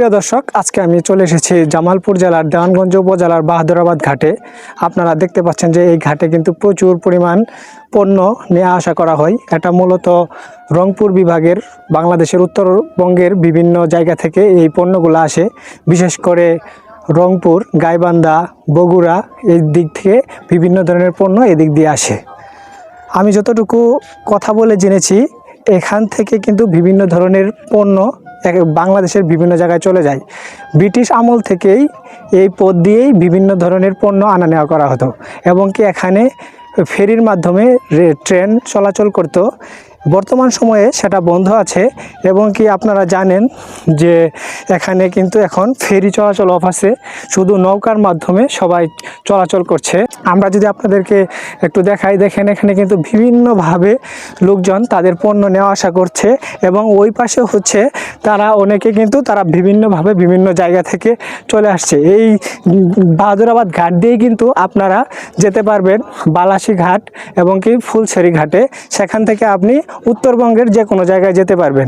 প্রিয় দর্শক, আজকে আমি চলে এসেছি জামালপুর জেলার দেওয়ানগঞ্জ উপজেলার বাহাদুরাবাদ ঘাটে। আপনারা দেখতে পাচ্ছেন যে এই ঘাটে কিন্তু প্রচুর পরিমাণ পণ্য নিয়ে আসা করা হয়। এটা মূলত রংপুর বিভাগের, বাংলাদেশের উত্তরবঙ্গের বিভিন্ন জায়গা থেকে এই পণ্যগুলো আসে। বিশেষ করে রংপুর, গাইবান্ধা, বগুড়া এই দিক থেকে বিভিন্ন ধরনের পণ্য এদিক দিয়ে আসে। আমি যতটুকু কথা বলে জেনেছি, এখান থেকে কিন্তু বিভিন্ন ধরনের পণ্য বাংলাদেশের বিভিন্ন জায়গায় চলে যায়। ব্রিটিশ আমল থেকেই এই পথ দিয়েই বিভিন্ন ধরনের পণ্য আনা নেওয়া করা হতো এবং কি এখানে ফেরির মাধ্যমে ট্রেন চলাচল করতো। বর্তমান সময়ে সেটা বন্ধ আছে এবং কি আপনারা জানেন যে এখানে কিন্তু এখন ফেরি চলাচল অফ আছে, শুধু নৌকার মাধ্যমে সবাই চলাচল করছে। আমরা যদি আপনাদেরকে একটু দেখাই, দেখেন এখানে কিন্তু বিভিন্নভাবে লোকজন তাদের পণ্য নেওয়া আসা করছে এবং ওই পাশে হচ্ছে তারা অনেকে কিন্তু তারা বিভিন্নভাবে বিভিন্ন জায়গা থেকে চলে আসছে। এই বাহাদুরাবাদ ঘাট দিয়েই কিন্তু আপনারা যেতে পারবেন বালাসী ঘাট এবং কি ফুলছড়ি ঘাটে। সেখান থেকে আপনি উত্তরবঙ্গের যে কোনো জায়গায় যেতে পারবেন।